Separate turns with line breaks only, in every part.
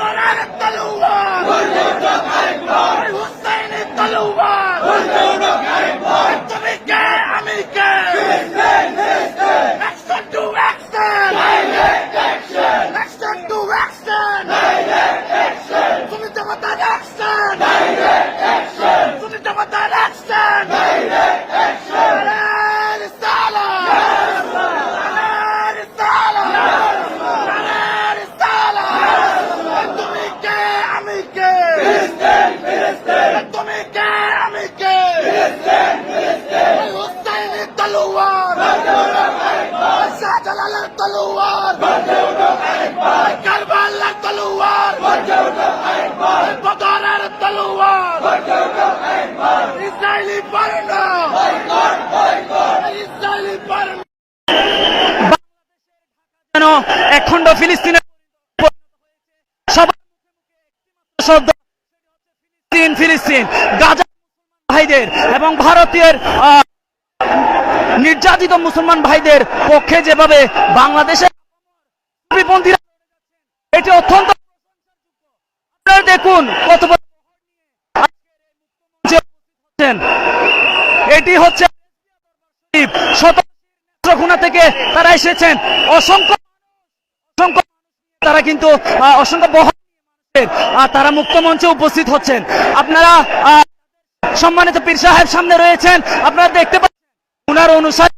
الثلوة والمنطق أكبر الحسين তলোয়ার। কারবালার তলোয়ার। বদরের তলোয়ার। ইসরায়েলি পর্ণ ইসরায়েলি পর্ণ
যেন একখণ্ড ফিলিস্তিনের শব্দ ফিলিস্তিন ফিলিস্তিন। গাজা ভাইদের এবং ভারতীয় নির্যাতিত মুসলমান ভাইদের পক্ষে যেভাবে বিপন্থীরা এটি অত্যন্ত দেখুন কত এটি হচ্ছে শত খুনা থেকে তারা এসেছেন। অসংখ্য অসংখ্য তারা কিন্তু অসংখ্য বহ তারা মুক্ত মঞ্চে উপস্থিত হচ্ছেন। আপনারা সম্মানিত পীর সাহেব সামনে রয়েছেন। আপনারা দেখতে উনার অনুসারী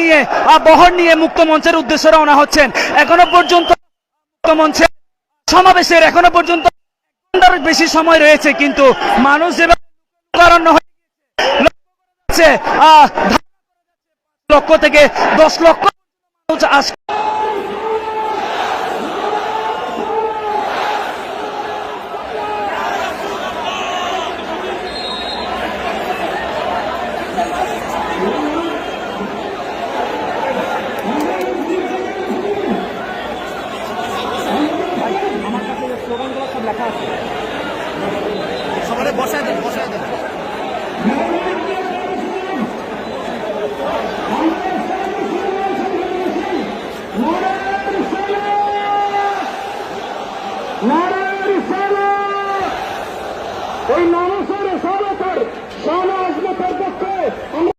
নিয়ে আর বহর নিয়ে মুক্ত মঞ্চের উদ্দেশ্যে রওনা হচ্ছেন? এখনও পর্যন্ত মুক্ত মঞ্চে সমাবেশের এখনও পর্যন্ত বেশি সময় রয়েছে, কিন্তু মানুষ যেভাবে লক্ষ থেকে দশ লক্ষ মানুষ আস